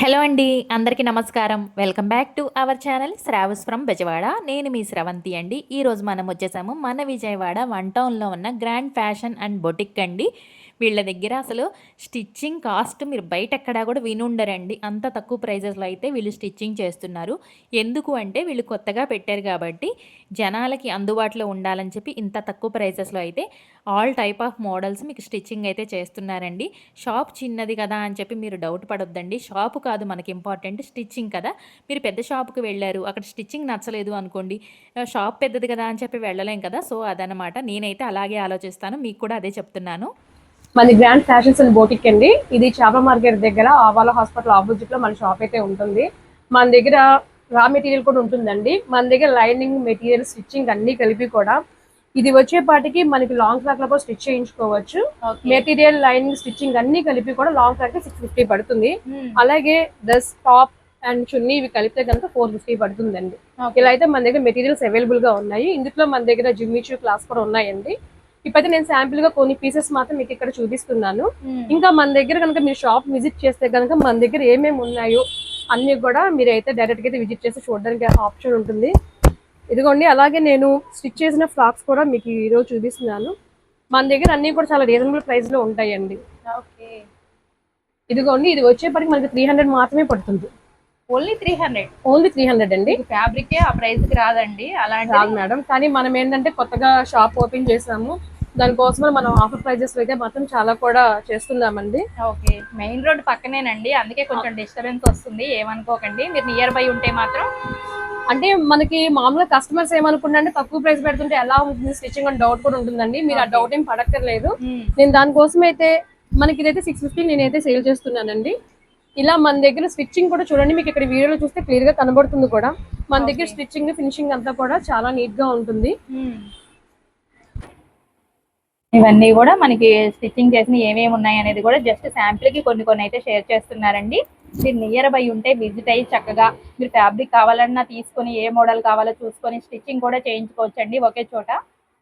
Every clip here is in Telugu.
హలో అండి అందరికీ నమస్కారం. Welcome back to our channel Sravas from Bezawada. నేను మీ శ్రవంతి అండి. ఈరోజు మనం వచ్చేసాము మన విజయవాడ వన్ టౌన్లో ఉన్న గ్రాండ్ ఫ్యాషన్ అండ్ బొటిక్ అండి. వీళ్ళ దగ్గర అసలు స్టిచ్చింగ్ కాస్ట్ మీరు బయట ఎక్కడా కూడా వినుండరండి. అంత తక్కువ ప్రైజెస్లో అయితే వీళ్ళు స్టిచ్చింగ్ చేస్తున్నారు. ఎందుకు అంటే వీళ్ళు కొత్తగా పెట్టారు కాబట్టి జనాలకి అందుబాటులో ఉండాలని చెప్పి ఇంత తక్కువ ప్రైజెస్లో అయితే ఆల్ టైప్ ఆఫ్ మోడల్స్ మీకు స్టిచ్చింగ్ అయితే చేస్తున్నారండి. షాప్ చిన్నది కదా అని చెప్పి మీరు డౌట్ పడొద్దండి. షాపు కాదు మనకి ఇంపార్టెంట్ స్టిచ్చింగ్ కదా. మీరు పెద్ద షాప్కి వెళ్ళారు అక్కడ స్టిచ్చింగ్ నచ్చలేదు అనుకోండి షాప్ పెద్దది కదా అని చెప్పి వెళ్ళలేం కదా. సో అదనమాట నేనైతే అలాగే ఆలోచిస్తాను. మీకు కూడా అదే చెప్తున్నాను. మన గ్రాండ్ ఫ్యాషన్స్ అండ్ బోటిక్ అండి. ఇది చేపల మార్కెట్ దగ్గర ఆవాల హాస్పిటల్ ఆపోజిట్లో మన షాప్ అయితే ఉంటుంది. మన దగ్గర రా మెటీరియల్ కూడా ఉంటుందండి. మన దగ్గర లైనింగ్ మెటీరియల్ స్టిచ్చింగ్ అన్ని కలిపి కూడా ఇది వచ్చేపాటికి మనకి లాంగ్ ఫ్రాక్లో స్టిచ్ చేయించుకోవచ్చు. మెటీరియల్ లైనింగ్ స్టిచ్చింగ్ అన్ని కలిపి కూడా లాంగ్ ఫ్రాక్ సిక్స్ ఫిఫ్టీ పడుతుంది. అలాగే డ్రెస్ టాప్ అండ్ చున్నీ ఇవి కలిపితే కనుక ఫోర్ ఫిఫ్టీ పడుతుందండి. ఇలా అయితే మన దగ్గర మెటీరియల్స్ అవైలబుల్గా ఉన్నాయి. ఇందులో మన దగ్గర జిమ్మిచూ క్లాస్ కూడా ఉన్నాయండి. ఇప్పుడైతే నేను శాంపిల్గా కొన్ని పీసెస్ మాత్రం మీకు ఇక్కడ చూపిస్తున్నాను. ఇంకా మన దగ్గర కనుక మీరు షాప్ విజిట్ చేస్తే కనుక మన దగ్గర ఏమేమి ఉన్నాయో అన్ని కూడా మీరు అయితే డైరెక్ట్గా అయితే విజిట్ చేసి చూడడానికి ఆప్షన్ ఉంటుంది. ఇదిగోండి అలాగే నేను స్టిచ్ చేసిన ఫ్రాక్స్ కూడా మీకు ఈరోజు చూపిస్తున్నాను. మన దగ్గర అన్ని కూడా చాలా రీజనబుల్ ప్రైస్లో ఉంటాయండి. ఓకే. ఇదిగోండి ఇది వచ్చేప్పటికి మనకి త్రీ హండ్రెడ్ మాత్రమే పడుతుంది. Only three hundred only three hundred అండి. ఫ్యాబ్రిక్ ఆ ప్రైస్కి రాదండి. అలాంటి రాదు మేడం. కానీ మనం ఏంటంటే కొత్తగా షాప్ ఓపెన్ చేసాము. దానికోసం మనం ఆఫర్ ప్రైజెస్ అయితే మాత్రం చాలా కూడా చేస్తున్నామండి. ఓకే. మెయిన్ రోడ్ పక్కనేనండి. అందుకే కొంచెం డిస్టర్బెన్స్ వస్తుంది. ఏమనుకోకండి. మీరు నియర్ బై ఉంటే మాత్రం అంటే మనకి మామూలుగా కస్టమర్స్ ఏమనుకుంటే తక్కువ ప్రైస్ పెడుతుంటే ఎలా ఉంటుంది? స్టిచ్చింగ్ అని డౌట్ కూడా ఉంటుందండి. మీరు ఆ డౌట్ ఏం పడక్కర్లేదు. నేను దానికోసం అయితే మనకి ఇదైతే సిక్స్ ఫిఫ్టీ నేనైతే సేల్ చేస్తున్నానండి. ఇలా మన దగ్గర స్టిచ్చింగ్ కూడా చూడండి. మీకు ఇక్కడ వీడియోలో చూస్తే క్లియర్గా కనబడుతుంది కూడా. మన దగ్గర స్టిచ్చింగ్ ఫినిషింగ్ అంతా కూడా చాలా నీట్గా ఉంటుంది. ఇవన్నీ కూడా మనకి స్టిచ్చింగ్ చేసిన ఏమేమి ఉన్నాయి అనేది కూడా జస్ట్ శాంపిల్కి కొన్ని కొన్ని అయితే షేర్ చేస్తున్నారండి. మీరు నియర్ బై ఉంటే విజిట్ అయ్యి చక్కగా మీరు ఫ్యాబ్రిక్ కావాలన్నా తీసుకొని ఏ మోడల్ కావాలో చూసుకొని స్టిచ్చింగ్ కూడా చేయించుకోవచ్చు అండి ఒకే చోట.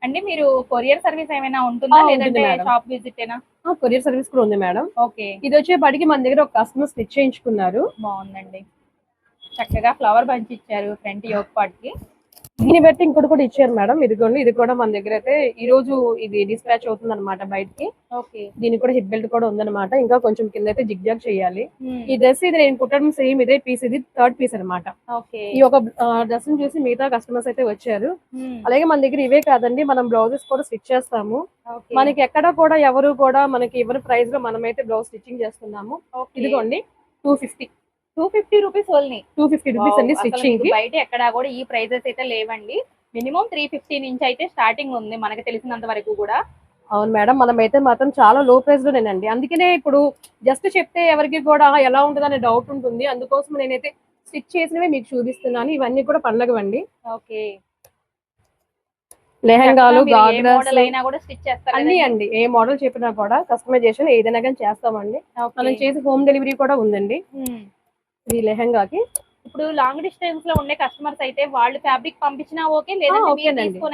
అండి మీరు కొరియర్ సర్వీస్ ఏమైనా ఉంటుందా? లేదంటే. షాప్ విజిట్ ఏనా? కొరియర్ సర్వీస్ కూడా ఉంది మేడం ఓకే. ఇది వచ్చేపాటికి మన దగ్గర ఒక కస్టమర్ స్టిచ్ చేయించుకున్నారు. బాగుందండి. చక్కగా ఫ్లవర్ బంచ్ ఇచ్చారు ఫ్రంట్ యోక్ పార్ట్కి దీన్ని బట్టి ఇంకోటి కూడా ఇచ్చారు మేడం. ఇదిగోండి ఇది కూడా మన దగ్గర అయితే ఈ రోజు ఇది డిస్పాచ్ అవుతుంది అనమాట బయటికి దీనికి కూడా హిప్ బెల్ట్ కూడా ఉందన్నమాట. ఇంకా కొంచెం కింద అయితే జిగ్జాగ్ చేయాలి. ఈ డ్రెస్ ఇది నేను కుట్టడం సేమ్ ఇదే పీస్ ఇది థర్డ్ పీస్ అన్నమాట. ఓకే. ఈ ఒక డ్రెస్ చూసి మిగతా కస్టమర్స్ అయితే వచ్చారు. అలాగే మన దగ్గర ఇవే కాదండి మనం బ్లౌజెస్ కూడా స్టిచ్ చేస్తాము. మనకి ఎక్కడ కూడా ఎవరు కూడా మనకి ఎవరి ప్రైస్లో మనమైతే బ్లౌజ్ స్టిచ్చింగ్ చేస్తున్నాము. ఇదిగోండి two fifty two fifty rupees only two fifty rupees అండి స్టిచ్చింగ్ బయట ఎక్కడా కూడా ఈ ప్రైజెస్ అయితే లేవండి. మినిమం త్రీ ఫిఫ్టీ నుంచి అయితే స్టార్టింగ్ ఉంది మనకి తెలిసినంత వరకు కూడా. అవును మేడం మనం అయితే మాత్రం చాలా లో ప్రైస్ లోనేనండి అందుకనే ఇప్పుడు జస్ట్ చెప్తే ఎవరికి కూడా ఎలా ఉంటుంది అనే డౌట్ ఉంటుంది. అందుకోసం నేనైతే స్టిచ్ చేసినవి మీకు చూపిస్తున్నాను. ఇవన్నీ కూడా పండగవండి. ఓకే. లెహంగాలు అన్ని అండి. ఏ మోడల్ చెప్పినా కూడా కస్టమైజేషన్ ఏదైనా కానీ చేస్తామండి. మనం చేసి హోమ్ డెలివరీ కూడా ఉందండి. ఈ లెహంగాకి? ఇప్పుడు లాంగ్ డిస్టెన్స్లో ఉండే కస్టమర్స్ అయితే వాళ్ళు ఫ్యాబ్రిక్ పంపించినా ఓకే లేదంటే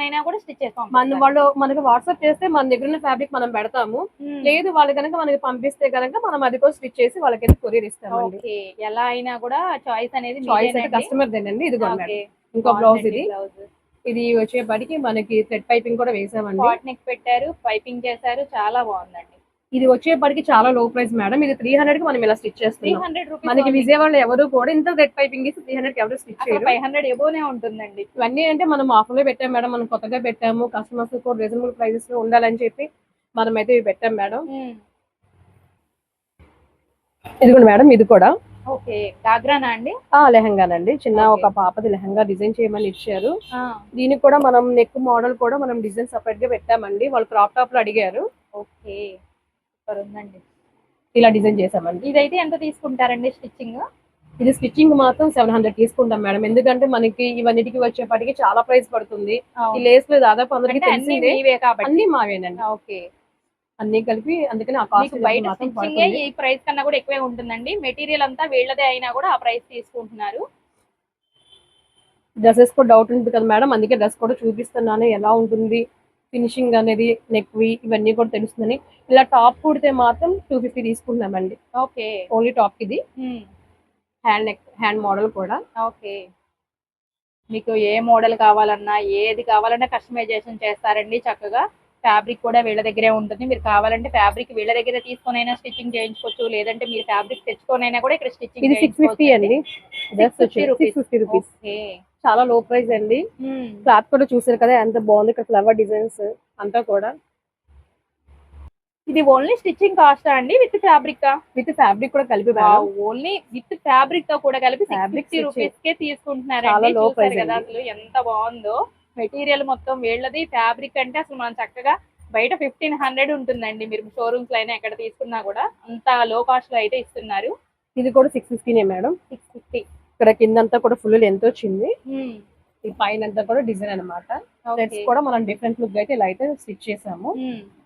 అయినా కూడా స్టిచ్ చేస్తాం మన వాళ్ళు మనకి వాట్సాప్ చేస్తే మన దగ్గర ఉన్న ఫ్యాబ్రిక్ మనం పెడతాము. లేదు వాళ్ళు కనుక మనకి పంపిస్తే కనుక మనం అది కూడా స్టిచ్ చేసి వాళ్ళకి కొరియర్ ఇస్తామండి. ఓకే. ఎలా అయినా కూడా చాయిస్ అనేది చాయిస్ అయితే కస్టమర్ దేనండి ఇది ఇంకో బ్లౌజ్ ఇది. ఇది వచ్చేపటికి మనకి థ్రెడ్ పైపింగ్ కూడా వేసామండి. పాట్ నెక్ పెట్టారు పైపింగ్ చేశారు చాలా బాగుందండి. ఇది వచ్చేపటికి చాలా లో ప్రైస్ మేడం ఇది త్రీ హండ్రెడ్కి మనం ఇలా స్టిచ్ హండ్రెడ్ మనకి విజయవాడలో ఎవరు కూడా ఇంత థ్రెడ్ పైపింగ్ ఇస్తే త్రీ హండ్రెడ్ ఎవరు స్టిచ్ చేయరు. ఫైవ్ హండ్రెడ్ ఎబోనే ఉంటుందండి. ఇవన్నీ అంటే మనం ఆఫర్లో పెట్టాం మేడం మనం కొత్తగా పెట్టాము. కస్టమర్స్ కూడా రీజనబుల్ ప్రైసెస్లో ఉండాలని చెప్పి మనం అయితే ఇవి పెట్టాం మేడం ఇదిగోండి మేడం ఇది కూడా. ఓకే. గాగ్రానా అండి? లెహంగానండి చిన్న. ఒక పాపది లెహంగా డిజైన్ చేయమని ఇచ్చారు. దీనికి కూడా మనం నెక్ మోడల్ కూడా మనం డిజైన్ సపరేట్గా పెట్టామండి. వాళ్ళు క్రాప్ టాప్లో అడిగారు. ఓకే. సూపర్ ఉందండి. ఇలా డిజైన్ చేసామండి ఇదైతే ఎంత తీసుకుంటారండి స్టిచ్చింగ్? ఇది స్టిచ్చింగ్ మాత్రం సెవెన్ హండ్రెడ్ తీసుకుంటాం మేడం. ఎందుకంటే మనకి ఇవన్నిటికి వచ్చేపటికి చాలా ప్రైస్ పడుతుంది. ఈ లేస్లో దాదాపు అందరికి తెలిసిందే. అన్ని మావేనండి. ఓకే. అన్ని కలిపి అందుకని ఆ కాస్ట్ బయట స్టిచ్చింగ్ ఈ ప్రైస్ కన్నా కూడా ఎక్కువే ఉంటుందండి. మెటీరియల్ అంతా వీళ్ళదే అయినా కూడా ఆ ప్రైస్ తీసుకుంటున్నారు. డ్రెస్సెస్ కూడా డౌట్ ఉంటుంది కదా మేడం. అందుకే డ్రెస్ కూడా చూపిస్తున్నాను. ఎలా ఉంటుంది? ఫినిషింగ్ అనేది నెక్ వి ఇవన్నీ కూడా తెలుస్తుందని. ఇలా టాప్ కుడితే మాత్రం టూ ఫిఫ్టీ తీసుకుంటున్నామండి. ఓకే. ఓన్లీ టాప్ ఇది హ్యాండ్ నెక్ హ్యాండ్ మోడల్ కూడా. ఓకే. మీకు ఏ మోడల్ కావాలన్నా ఏది కావాలన్నా కస్టమైజేషన్ చేస్తారండి చక్కగా. ఫ్యాబ్రిక్ కూడా వీళ్ళ దగ్గరే ఉంటుంది. మీరు కావాలంటే ఫ్యాబ్రిక్ వీళ్ళ దగ్గర తీసుకొనైనా స్టిచ్చింగ్ చేయించుకోవచ్చు. లేదంటే మీరు ఫ్యాబ్రిక్ తెచ్చుకొనైనా కూడా ఇక్కడ స్టిచ్చింగ్ ఇది సిక్స్ ఫిఫ్టీ అండి. Just 650 rupees. Six fifty rupees okay. చాలా లో ప్రైస్ అండి. క్లాత్ కూడా చూసారు కదా ఎంత బాగుంది ఇక్కడ ఫ్లవర్ డిజైన్స్ అంతా కూడా. ఇది ఓన్లీ స్టిచ్చింగ్ కాస్ట్ అండి విత్ ఫ్యాబ్రిక్ విత్ ఫ్యాబ్రిక్ కూడా కలిపి ఓన్లీ విత్ ఫ్యాబ్రిక్తో కూడా కలిపి stitching. రూపీస్ కే కదా అండి. అసలు ఎంత బాగుందో. మెటీరియల్ మొత్తం వీళ్ళది. ఫ్యాబ్రిక్ అంటే అసలు మనం చక్కగా బయట ఫిఫ్టీన్ హండ్రెడ్ ఉంటుందండి. మీరు షోరూమ్స్లో అయినా ఎక్కడ తీసుకున్నా కూడా అంత లో కాస్ట్లో అయితే ఇస్తున్నారు. ఇది కూడా సిక్స్ ఫిఫ్టీనే మేడం. సిక్స్ ఫిఫ్టీ ఇక్కడ కిందంతా కూడా ఫుల్ లెంత్ వచ్చింది. ఈ పైన అంతా కూడా డిజైన్ అనమాట కూడా మనం డిఫరెంట్ లుక్ అయితే ఇలా అయితే స్టిచ్ చేసాము.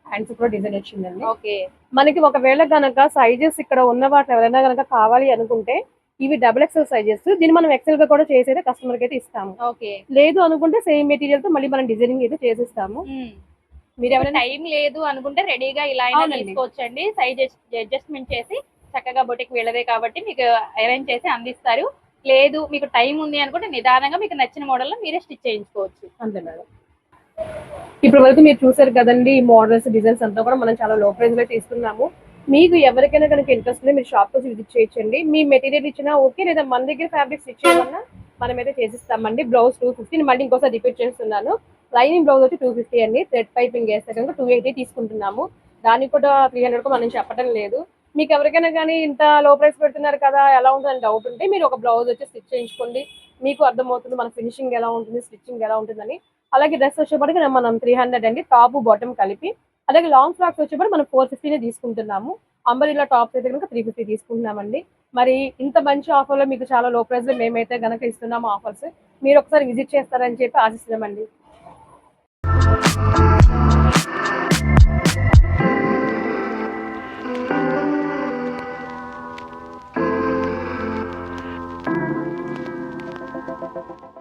హ్యాండ్స్ కూడా డిజైన్ వచ్చిందండి. ఓకే. మనకి ఒకవేళ గనక సైజెస్ ఇక్కడ ఉన్న వాటిని ఎవరైనా గనక కావాలి అనుకుంటే ఇవి డబుల్ ఎక్సెల్ సైజెస్ దీన్ని మనం ఎక్సెల్గా కూడా చేసి అయితే కస్టమర్కి అయితే ఇస్తాము. ఓకే. లేదు అనుకుంటే సేమ్ మెటీరియల్తో మళ్ళీ మనం డిజైనింగ్ అయితే చేసిస్తాము. మీరు ఎవరైనా టైం లేదు అనుకుంటే రెడీగా ఇలా అయినా. తీసుకోవచ్చండి. సైజ్ అడ్జస్ట్మెంట్ చేసి చక్కగా బొటిక్ వీళ్ళదే కాబట్టి మీకు అరేంజ్ చేసి అందిస్తారు. లేదు మీకు టైం ఉంది అనుకుంటే నిదానంగా మీకు నచ్చిన మోడల్లో మీరే స్టిచ్ చేయించుకోవచ్చు. అంతే మేడం. ఇప్పుడు వరకు మీరు చూసారు కదండి ఈ మోడల్స్ డిజైన్స్ అంతా కూడా మనం చాలా లో ప్రైస్లో తీసుకున్నాము. మీకు ఎవరికైనా కనుక ఇంట్రెస్ట్ ఉంటే మీరు షాప్ వచ్చి విజిట్ చేయొచ్చండి. మీ మెటీరియల్ ఇచ్చినా ఓకే లేదా మన దగ్గర ఫ్యాబ్రిక్ స్టిచ్ చేయమన్నా మనం అయితే చేసిస్తామండి బ్లౌజ్ టూ ఫిఫ్టీ మళ్ళీ ఇంకోసారి రిపీట్ చేస్తున్నాను. లైనింగ్ బ్లౌజ్ వచ్చి టూ ఫిఫ్టీ అండి. థ్రెడ్ పైపింగ్ వేస్తే కనుక టూ ఎయిటీ తీసుకుంటున్నాము. దానికి కూడా త్రీ హండ్రెడ్ మనం చెప్పడం లేదు. మీకు ఎవరికైనా కానీ ఇంత లో ప్రైస్ పెడుతున్నారు కదా ఎలా ఉంటుందని డౌట్ ఉంటే మీరు ఒక బ్లౌజ్ వచ్చి స్టిచ్ చేయించుకోండి. మీకు అర్థమవుతుంది మన ఫినిషింగ్ ఎలా ఉంటుంది స్టిచ్చింగ్ ఎలా ఉంటుందని. అలాగే డ్రెస్ వచ్చేప్పటికి మనం త్రీ హండ్రెడ్ అండి టాప్ బాటమ్ కలిపి. అలాగే లాంగ్ ఫ్రాక్స్ వచ్చేప్పుడు మనం ఫోర్ ఫిఫ్టీనే తీసుకుంటున్నాము. అంబరిలా టాప్స్ అయితే కనుక త్రీ ఫిఫ్టీ తీసుకుంటున్నామండి. మరి ఇంత మంచి ఆఫర్లో మీకు చాలా లో ప్రైస్లో మేమైతే కనుక ఇస్తున్నాము ఆఫర్స్ మీరు ఒకసారి విజిట్ చేస్తారని చెప్పి ఆశిస్తున్నామండి. you.